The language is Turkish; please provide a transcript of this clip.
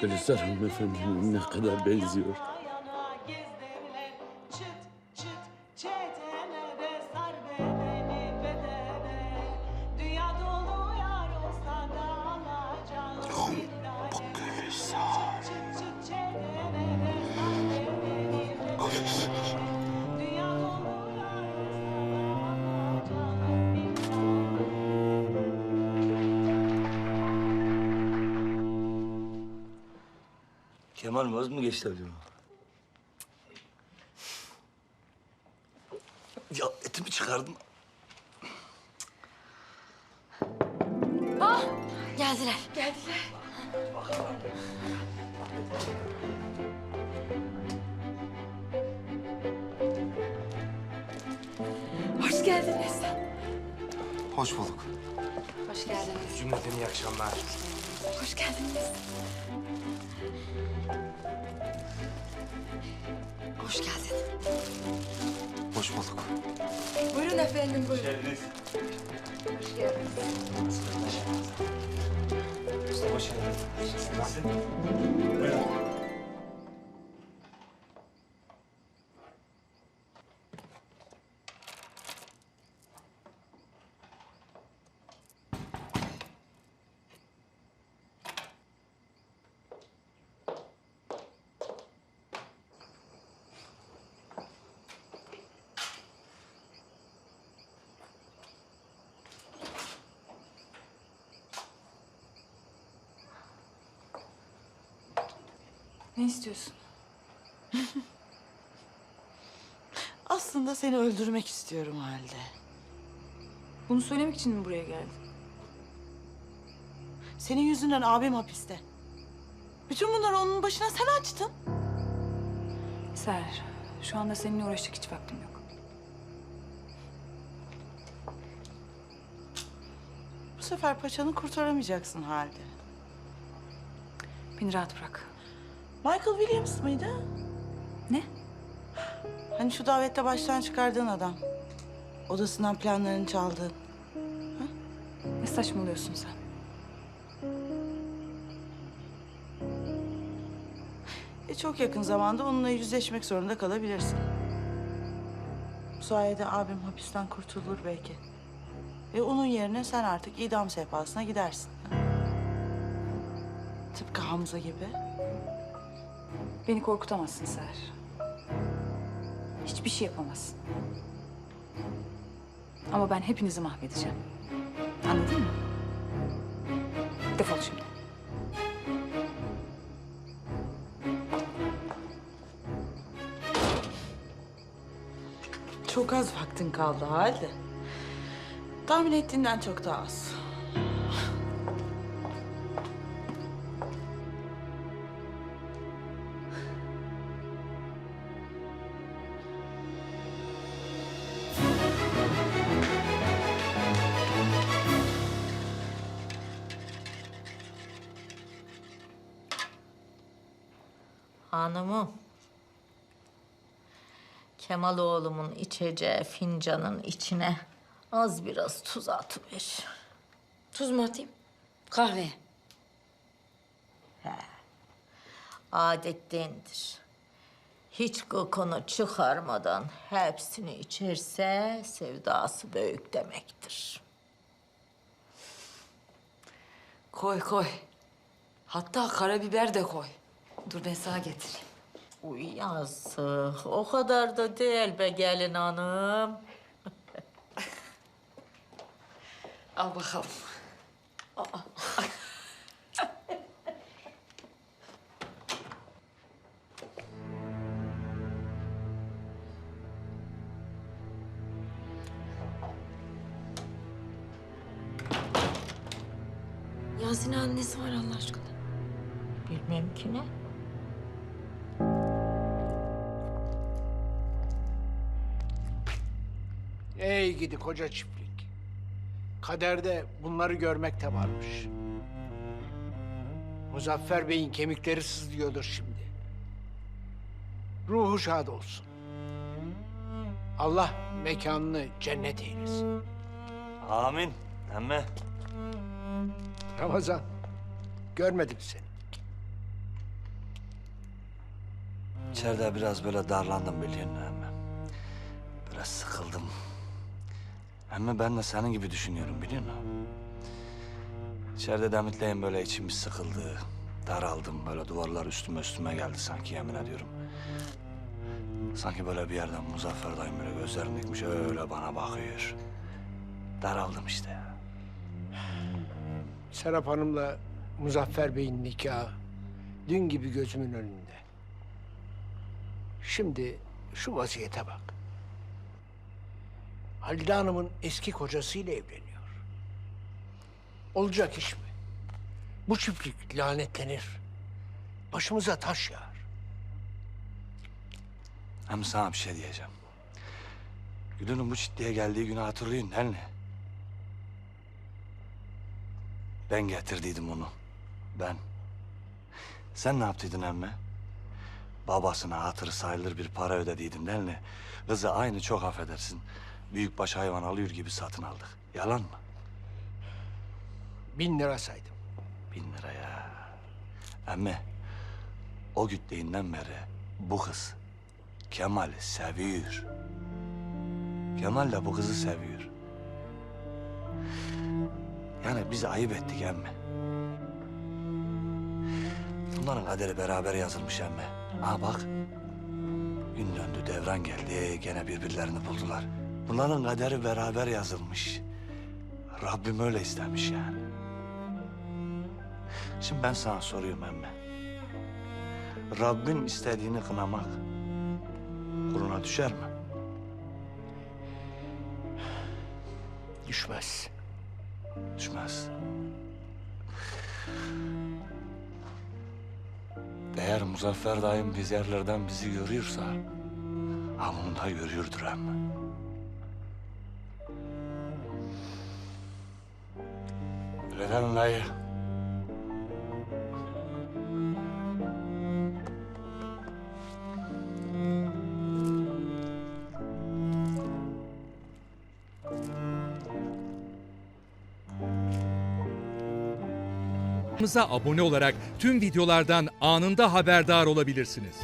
Gülizar hanımefendinin ne kadar benziyor. yana gezdirilen Kemal vaz mı geçti acaba? Ya etimi çıkardım. Geldiler. Hoş geldiniz. Hoş bulduk. Hoş geldiniz. Cümleten iyi akşamlar. Hoş geldiniz. Hoş geldin. Hoş bulduk. Buyurun efendim buyurun. Ne istiyorsun? Aslında seni öldürmek istiyorum halde. Bunu söylemek için mi buraya geldin? Senin yüzünden abim hapiste. Bütün bunları onun başına sen açtın. Ser, şu anda seninle uğraşacak hiç vaktim yok. Bu sefer paçanı kurtaramayacaksın halde. Beni rahat bırak. Michael Williams mıydı? Ne? Hani şu davette baştan çıkardığın adam. Odasından planlarını çaldığın. Ne saçmalıyorsun sen? E çok yakın zamanda onunla yüzleşmek zorunda kalabilirsin. Bu sayede abim hapisten kurtulur belki. Ve onun yerine sen artık idam sehpasına gidersin. Tıpkı Hamza gibi. Beni korkutamazsın Ser. Hiçbir şey yapamazsın. Ama ben hepinizi mahvedeceğim. Anladın mı? Defol şimdi. Çok az vaktin kaldı halde. Tahmin ettiğinden çok daha az. Hanımım. Kemal oğlumun içeceği fincanın içine az biraz tuz atıver. Tuz mu atayım? Kahve. Adettendir. Hiç kokunu çıkarmadan hepsini içerse sevdası büyük demektir. Koy koy. Hatta karabiber de koy. Dur ben sana getireyim. Uy yazık. O kadar da değil be gelin hanım. Al bakalım. Yasin annesi var Allah aşkına. Bilmem ki ne. Ey gidi koca çiftlik. Kaderde bunları görmek de varmış. Muzaffer Bey'in kemikleri sızlıyordur şimdi. Ruhu şad olsun. Allah mekanını cennet eylesin. Amin. Emme. Ramazan, görmedim seni. İçeride biraz böyle darlandım biliyorsun ama. Biraz sıkıldım. Ama ben de senin gibi düşünüyorum biliyor musun? İçeride Demit'leyim böyle içim bir sıkıldı. Daraldım böyle duvarlar üstüme üstüme geldi sanki yemin ediyorum. Sanki böyle bir yerden Muzaffer dayım böyle gözlerini dikmiş öyle bana bakıyor. Daraldım işte. Serap Hanım'la Muzaffer Bey'in nikahı dün gibi gözümün önünde. Şimdi şu vaziyete bak. Halide Hanım'ın eski kocasıyla evleniyor. Olacak iş mi? Bu çiftlik lanetlenir. Başımıza taş yağar. Hem sana bir şey diyeceğim. Gülünün bu çitliğe geldiği günü hatırlıyorsun değil mi? Ben getirdiydim onu. Ben. Sen ne yaptıydın emme? Babasına hatırı sayılır bir para ödediydin değil mi? Kızı aynı çok affedersin. Büyükbaş hayvan alıyor gibi satın aldık. Yalan mı? Bin lira saydım. Bin lira ya. Emme, o gütleğinden beri bu kız Kemal'i seviyor. Kemal de bu kızı seviyor. Yani biz ayıp ettik emme. Bunların kaderi beraber yazılmış emme. Ha bak. Gün döndü, devran geldi. Gene birbirlerini buldular. Bunların kaderi beraber yazılmış. Rabbim öyle istemiş yani. Şimdi ben sana soruyorum emme. Rabbin istediğini kınamak kuluna düşer mi? Düşmez. Düşmez. Eğer Muzaffer dayım biz yerlerden bizi görüyorsa... ...ha bunu da görüyordur emme. Mi dayı? Abone olarak tüm videolardan anında haberdar olabilirsiniz.